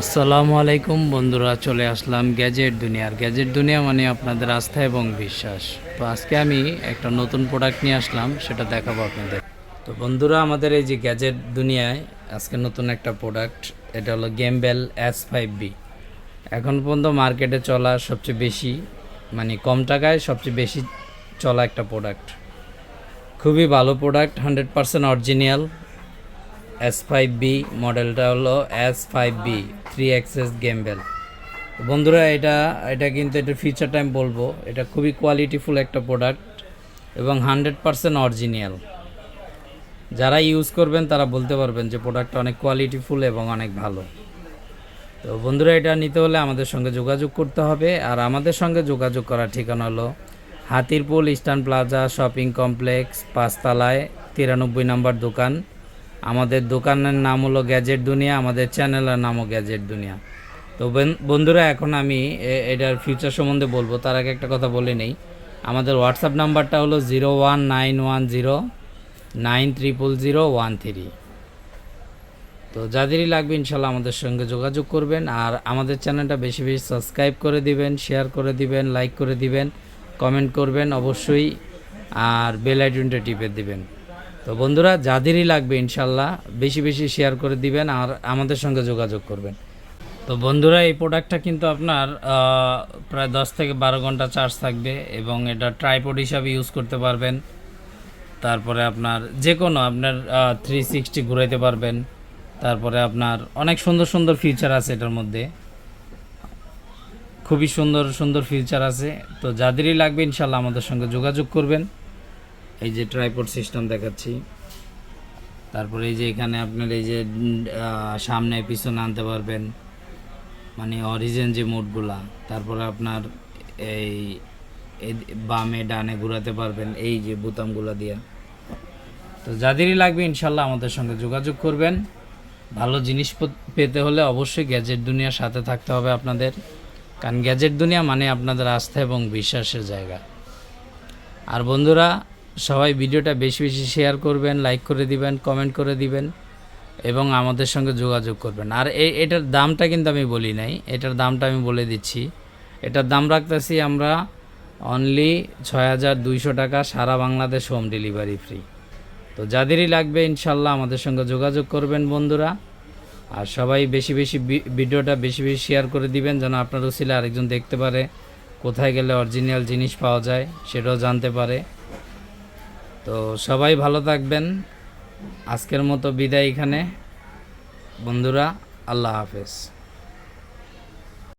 আসসালামু আলাইকুম বন্ধুরা, চলে আসলাম গ্যাজেট দুনিয়ার গ্যাজেট দুনিয়া মানে আপনাদের আস্থা এবং বিশ্বাস। তো আজকে আমি একটা নতুন প্রোডাক্ট নিয়ে আসলাম, সেটা দেখাবো আপনাদের। তো বন্ধুরা, আমাদের এই যে গ্যাজেট দুনিয়ায় আজকে নতুন একটা প্রোডাক্ট এটা হলো গেমবেল এস ফাইভ বি এখন পর্যন্ত মার্কেটে চলা সবচেয়ে বেশি মানে কম টাকায় সবচেয়ে বেশি চলা একটা প্রোডাক্ট খুবই ভালো product hundred percent original S five B মডেলটা হলো S five B three access gimbal বন্ধুরা, এটা এটা কিন্তু এটা ফিচার টাইম বলব। এটা খুবই কোয়ালিটিফুল একটা প্রোডাক্ট এবং হান্ড্রেড পারসেন্ট অরিজিনাল যারা ইউজ করবেন, তারা বলতে পারবেন যে প্রোডাক্টটা অনেক কোয়ালিটিফুল এবং অনেক ভালো। তো বন্ধুরা, এটা নিতে হলে আমাদের সঙ্গে যোগাযোগ করতে হবে। আর আমাদের সঙ্গে যোগাযোগ করার ঠিকানা হলো Hatirpool Eastern Plaza shopping complex, পাঁচতলায় তিরানব্বই নম্বর দোকান। আমাদের দোকানের নাম হলো গ্যাজেট দুনিয়া, আমাদের চ্যানেলের নামও গ্যাজেট দুনিয়া। তো বন- বন্ধুরা, এখন আমি এটার ফিউচার সম্বন্ধে বলব। তার আগে একটা কথা বলে নেই। আমাদের হোয়াটসঅ্যাপ নাম্বারটা হলো zero one nine one zero nine triple zero one three তো যাদেরই লাগবে ইনশাল্লাহ আমাদের সঙ্গে যোগাযোগ করবেন। আর আমাদের চ্যানেলটা বেশি বেশি সাবস্ক্রাইব করে দিবেন শেয়ার করে দিবেন লাইক করে দিবেন কমেন্ট করবেন অবশ্যই। আর বেল আইকনটা টিপে দিবেন। তো বন্ধুরা, যাদেরই লাগবে ইনশাল্লাহ বেশি বেশি শেয়ার করে দিবেন আর আমাদের সঙ্গে যোগাযোগ করবেন। তো বন্ধুরা, এই প্রোডাক্টটা কিন্তু আপনার প্রায় দশ থেকে বারো ঘণ্টা চার্জ থাকবে এবং এটা ট্রাইপড হিসাবে ইউজ করতে পারবেন। তারপরে আপনার যে কোনো আপনার থ্রি সিক্সটি ঘুরাইতে পারবেন। তারপরে আপনার অনেক সুন্দর সুন্দর ফিচার আছে এটার মধ্যে। খুবই সুন্দর সুন্দর ফিচার আছে। তো যাদেরই লাগবে ইনশাল্লাহ আমাদের সঙ্গে যোগাযোগ করবেন। এই যে ট্রাইপড সিস্টেম দেখাচ্ছি। তারপরে এই যে এখানে আপনার এই যে সামনে পিছনে আনতে পারবেন মানে অরিজিন যে মোডগুলা তারপরে আপনার এই বামে, ডানে ঘোরাতে পারবেন এই যে বোতামগুলো দিয়া। তো যাদেরই লাগবে, ইনশাল্লাহ আমাদের সঙ্গে যোগাযোগ করবেন। ভালো জিনিস পত- পেতে হলে অবশ্যই গ্যাজেট দুনিয়ার সাথে থাকতে হবে আপনাদের। কারণ গ্যাজেট দুনিয়া মানে আপনাদের আস্থা এবং বিশ্বাসের জায়গা। আর বন্ধুরা সবাই ভিডিওটা বেশি বেশি শেয়ার করবেন লাইক করে দিবেন কমেন্ট করে দিবেন এবং আমাদের সঙ্গে যোগাযোগ করবেন। আর এটার দামটা কিন্তু আমি বলি নাই, এটার দামটা আমি বলে দিচ্ছি। এটার দাম রাখতেছি আমরা অনলি ছয় হাজার দুইশো টাকা সারা বাংলাদেশ হোম ডেলিভারি ফ্রি তো যাদেরই লাগবে ইনশাল্লাহ আমাদের সঙ্গে যোগাযোগ করবেন বন্ধুরা। আর সবাই বেশি বেশি ভিডিওটা বেশি বেশি শেয়ার করে দিবেন যেন আপনার উচিলে আরেকজন দেখতে পারে কোথায় গেলে অরিজিনাল জিনিস পাওয়া যায়, সেটাও জানতে পারে। তো সবাই ভালো থাকবেন। আজকের মতো বিদায় এখানে। বন্ধুরা আল্লাহ হাফেজ।